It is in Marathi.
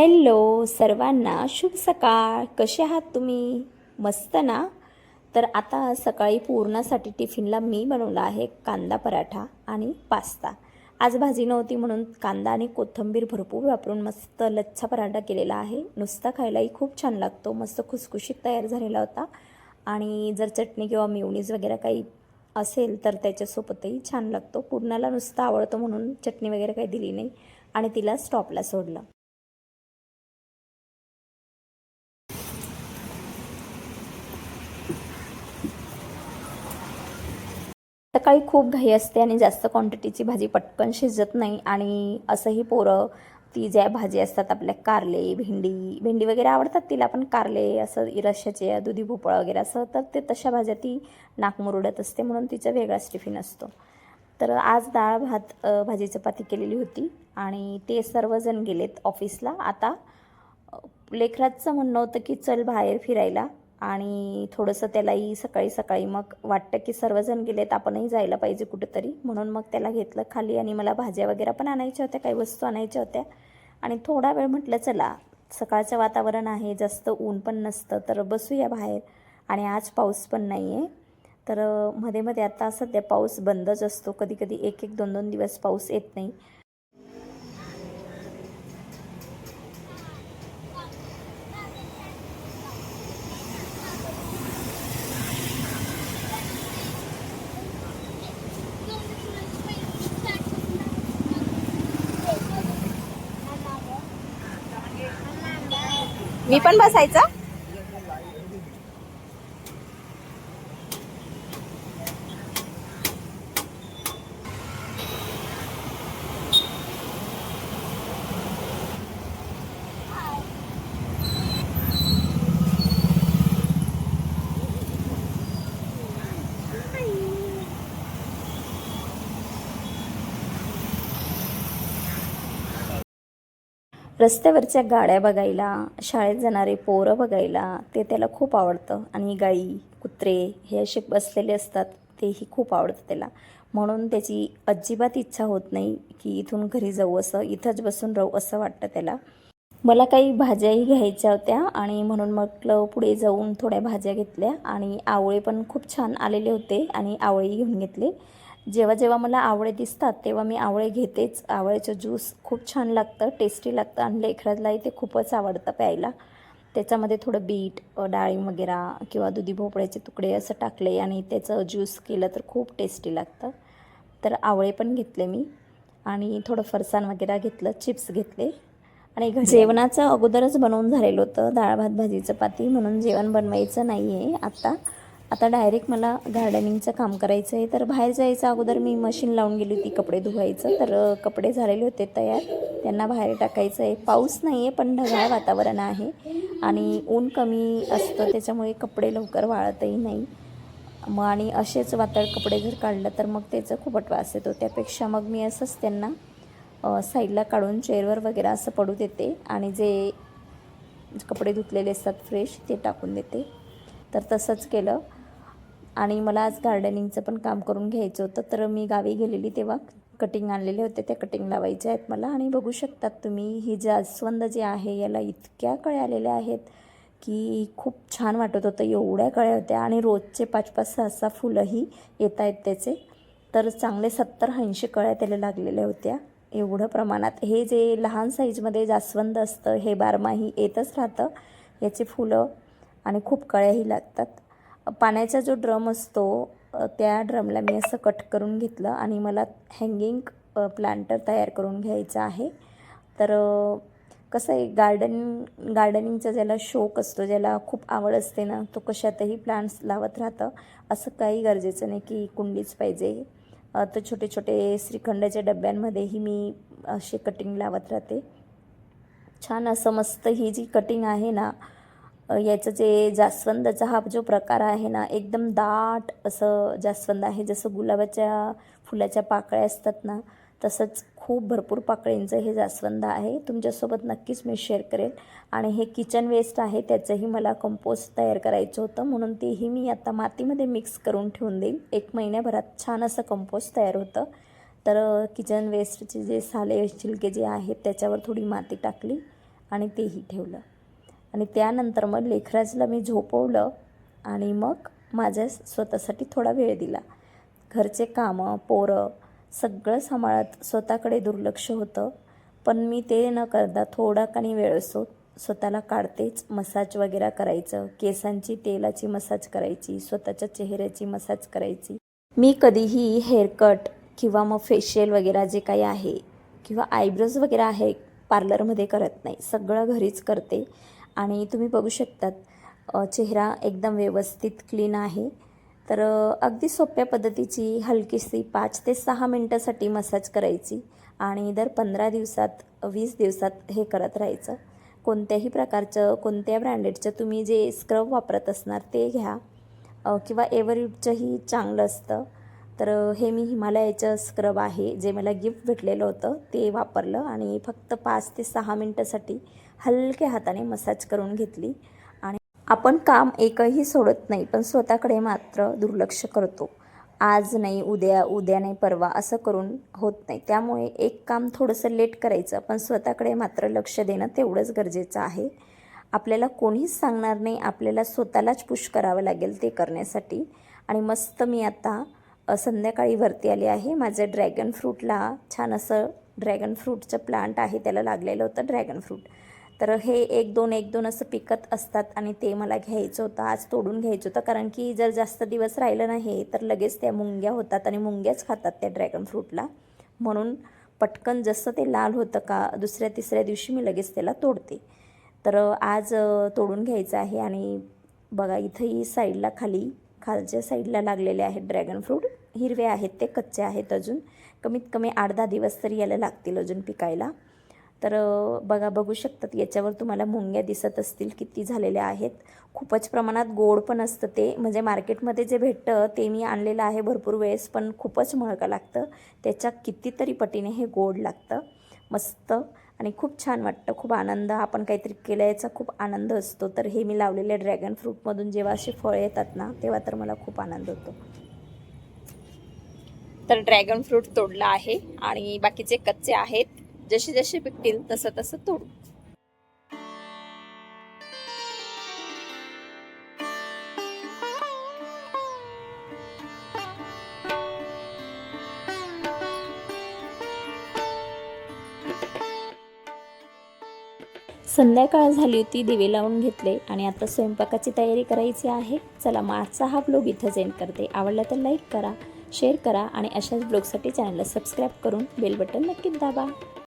हॅलो सर्वांना शुभ सकाळ. कसे आहात तुम्ही? मस्त ना? तर आता सकाळी पूर्णासाठी टिफिनला मी बनवला आहे कांदा पराठा आणि पास्ता. आज भाजी नव्हती म्हणून कांदा आणि कोथिंबीर भरपूर वापरून मस्त लच्छा पराठा केलेला आहे. नुसता खायलाही खूप छान लागतो. मस्त खुसखुशीत तयार झालेला होता. आणि जर चटणी किंवा मिवणीज वगैरे काही असेल तर त्याच्यासोबतही छान लागतो. पूर्णाला नुसतं आवडतो म्हणून चटणी वगैरे काही दिली नाही आणि तिला स्टॉपला सोडलं. सकाळी खूप घाई असते आणि जास्त क्वांटिटीची भाजी पटकन शिजत नाही आणि असंही पोरं ती ज्या भाजी असतात आपल्या कारले भेंडी भेंडी वगैरे आवडतात तिला पण कारले असं रश्याचे दुधी भोपळा वगैरे असं तर ते तशा भाज्या ती नाकमुरडत असते म्हणून तिचा वेगळाच टिफिन असतो. तर आज डाळ भात भाजी चपाती केलेली होती आणि ते सर्वजण गेलेत ऑफिसला आता लेखराजचं म्हणणं होतं की चल बाहेर फिरायला. आणि थोडंसं त्यालाही सकाळी सकाळी मग वाटतं की सर्वजण गेलेत आपणही जायला पाहिजे कुठेतरी. म्हणून मग त्याला घेतलं खाली आणि मला भाज्या वगैरे पण आणायच्या होत्या काही वस्तू आणायच्या होत्या. आणि थोडा वेळ म्हटलं चला सकाळचं वातावरण आहे जास्त ऊन पण नसतं तर बसूया बाहेर. आणि आज पाऊस पण नाही आहे तर मध्ये मध्ये आता सध्या पाऊस बंदच असतो. कधी कधी एक एक दोन दोन दिवस पाऊस येत नाही. मी पण बसायचं. रस्त्यावरच्या गाड्या बघायला शाळेत जाणारे पोरं बघायला ते त्याला खूप आवडतं. आणि गाई कुत्रे हे असे बसलेले असतात तेही खूप आवडतं त्याला. म्हणून त्याची अजिबात इच्छा होत नाही की इथून घरी जाऊ असं इथंच बसून राहू असं वाटतं त्याला. मला काही भाज्याही घ्यायच्या होत्या आणि म्हणून म्हटलं पुढे जाऊन थोड्या भाज्या घेतल्या आणि आवळे पण खूप छान आलेले होते आणि आवळेही घेऊन घेतले. जेव्हा जेव्हा मला आवळे दिसतात तेव्हा मी आवळे घेतेच. आवळ्याचं ज्यूस खूप छान लागतं टेस्टी लागतं आणि लेकरालाही ते खूपच आवडतं प्यायला. त्याच्यामध्ये थोडं बीट डाळिंब वगैरे किंवा दुधी भोपळ्याचे तुकडे असं टाकले आणि त्याचं ज्यूस केलं तर खूप टेस्टी लागतं. तर आवळे पण घेतले मी आणि थोडं फरसाण वगैरे घेतलं चिप्स घेतले. आणि जेवणाचं अगोदरच बनवून झालेलं होतं डाळ भात भाजी चपाती म्हणून जेवण बनवायचं नाही आहे आता. आता डायरेक्ट मला गार्डनिंगचं काम करायचं आहे. तर बाहेर जायचं अगोदर मी मशीन लावून गेली होती कपडे धुवायचं. तर कपडे झालेले होते तयार. त्यांना बाहेर टाकायचं आहे. पाऊस नाही आहे पण ढगाळ वातावरण आहे. आणि ऊन कमी असतं त्याच्यामुळे कपडे लवकर वाळतही नाही. मग आणि असेच वातळ कपडे जर काढलं तर मग त्याचं खूप वास येतो. त्यापेक्षा मग मी असंच त्यांना साईडला काढून चेअरवर वगैरे असं पडू देते. आणि जे कपडे धुतलेले असतात फ्रेश ते टाकून देते. तर तसंच केलं. आणि मला आज गार्डनिंगचं पण काम करून घ्यायचं होतं. तर मी गावी गेलेली तेव्हा कटिंग आणलेले होते. त्या कटिंग लावायच्या आहेत मला. आणि बघू शकतात तुम्ही ही जास्वंद जे आहे याला इतक्या कळ्या आलेल्या आहेत की खूप छान वाटत होतं. एवढ्या कळ्या होत्या आणि रोजचे पाच पाच सहा सहा फुलंही येत आहेत त्याचे. तर चांगले सत्तर ऐंशी कळ्या त्याला लागलेल्या होत्या. एवढं प्रमाणात हे जे लहान साईजमध्ये जास्वंद असतं हे बारमाही येतच राहतं. याची फुलं आणि खूप कळ्याही लागतात. पाण्याचा जो ड्रम असतो त्या ड्रमला मी असं कट करून घेतलं आणि मला हँगिंग प्लांटर तयार करून घ्यायचं आहे. तर कसं आहे गार्डन गार्डनिंगचा ज्याला शौक असतो ज्याला खूप आवड असते ना तो कशातही प्लांट्स लावत राहतं. असं काही गरजेचं नाही की कुंडीच पाहिजे. तर छोटे छोटे श्रीखंडाच्या डब्यांमध्येही मी असे कटिंग लावत राहते. छान असं मस्त ही जी कटिंग आहे ना याचं जे जास्वंदाचा हा जो प्रकार आहे ना एकदम दाट असं जास्वंद आहे. जसं गुलाबाच्या फुलाच्या पाकळ्या असतात ना तसंच खूप भरपूर पाकळींचं हे जास्वंद आहे. तुमच्यासोबत नक्कीच मी शेअर करेल. आणि हे किचन वेस्ट आहे त्याचंही मला कंपोस्ट तयार करायचं होतं. म्हणून तेही मी आता मातीमध्ये मिक्स करून ठेवून देईल एक महिन्याभरात छान असं कंपोस्ट तयार होतं. तर किचन वेस्टचे जे साले छिलके जे आहेत त्याच्यावर थोडी माती टाकली आणि तेही ठेवलं. आणि त्यानंतर मग लेखराजला मी झोपवलं आणि मग माझ्या स्वतःसाठी थोडा वेळ दिला. घरचे कामं पोरं सगळं सांभाळत स्वतःकडे दुर्लक्ष होतं. पण मी ते न करता थोडा काही वेळ असो स्वतःला काढतेच. मसाज वगैरे करायचं केसांची तेलाची मसाज करायची स्वतःच्या चेहऱ्याची मसाज करायची. मी कधीही हेअरकट किंवा मग फेशियल वगैरे जे काही आहे किंवा आयब्रोज वगैरे आहे पार्लरमध्ये करत नाही. सगळं घरीच करते. आणि तुम्ही बघू शकतात चेहरा एकदम व्यवस्थित क्लीन आहे. तर अगदी सोप्या पद्धतीची हलकीशी पाच ते सहा मिनटासाठी मसाज करायची आणि दर पंधरा दिवसात वीस दिवसात हे करत राहायचं. कोणत्याही प्रकारचं कोणत्या ब्रँडेडचं तुम्ही जे स्क्रब वापरत असणार ते घ्या. किंवा एव्हरयूडचंही चांगलं असतं. तर हे मी हिमालयाचं स्क्रब आहे जे मला गिफ्ट भेटलेलं होतं ते वापरलं आणि फक्त पाच ते सहा मिनटासाठी हलक्या हाताने मसाज करून घेतली. आणि आपण काम एकही सोडत नाही पण स्वतःकडे मात्र दुर्लक्ष करतो. आज नाही उद्या उद्या नाही परवा असं करून होत नाही. त्यामुळे एक काम थोडंसं लेट करायचं पण स्वतःकडे मात्र लक्ष देणं तेवढंच गरजेचं आहे. आपल्याला कोणीच सांगणार नाही आपल्याला स्वतःलाच पुश करावं लागेल ते करण्यासाठी. आणि मस्त मी आता संध्याकाळी वरती आली आहे. माझं ड्रॅगन फ्रूटला छान असं ड्रॅगन फ्रूटचं प्लांट आहे त्याला लागलेलं होतं ड्रॅगन फ्रूट. तर हे एक दोन एक दोन असं पिकत असतात आणि ते मला घ्यायचं होतं आज तोडून घ्यायचं होतं. कारण की जर जास्त दिवस राहिलं नाही तर लगेच त्या मुंग्या होतात आणि मुंग्याच खातात त्या ड्रॅगन फ्रूटला म्हणून पटकन जसं ते लाल होतं का दुसऱ्या तिसऱ्या दिवशी मी लगेच त्याला तोडते. तर आज तोडून घ्यायचं आहे आणि बघा इथंही साईडला खाली खालच्या साईडला लागलेले आहेत ड्रॅगन फ्रूट हिरवे आहेत ते कच्चे आहेत अजून. कमीत कमी आठ दहा दिवस तरी याला लागतील अजून पिकायला. तर बघा बघू शकतात याच्यावर तुम्हाला मुंग्या दिसत असतील किती झालेल्या आहेत. खूपच प्रमाणात गोड पण असतं ते. म्हणजे मार्केटमध्ये जे भेटतं ते मी आणलेलं आहे भरपूर वेळेस पण खूपच महगा लागतं. त्याच्या कितीतरी पटीने हे गोड लागतं. मस्त आणि खूप छान वाटतं. खूप आनंद. आपण काहीतरी केलं याचा खूप आनंद असतो. तर हे मी लावलेले ड्रॅगन फ्रूटमधून. जेव्हा असे फळं येतात ना तेव्हा तर मला खूप आनंद होतो. तर ड्रॅगन फ्रूट तोडला आहे आणि बाकीचे कच्चे आहेत. जसे जसे पिकतील तसं तसं तोडू. संध्याकाळ झाली होती दिवे लावून घेतले आणि आता स्वयंपाकाची तयारी करायची आहे. चला मग आजचा हा ब्लॉग इथं एंड करते. आवडला तर लाईक करा शेअर करा आणि अशाच ब्लॉगसाठी चॅनलला सबस्क्राईब करून बेल बटन नक्कीच दाबा.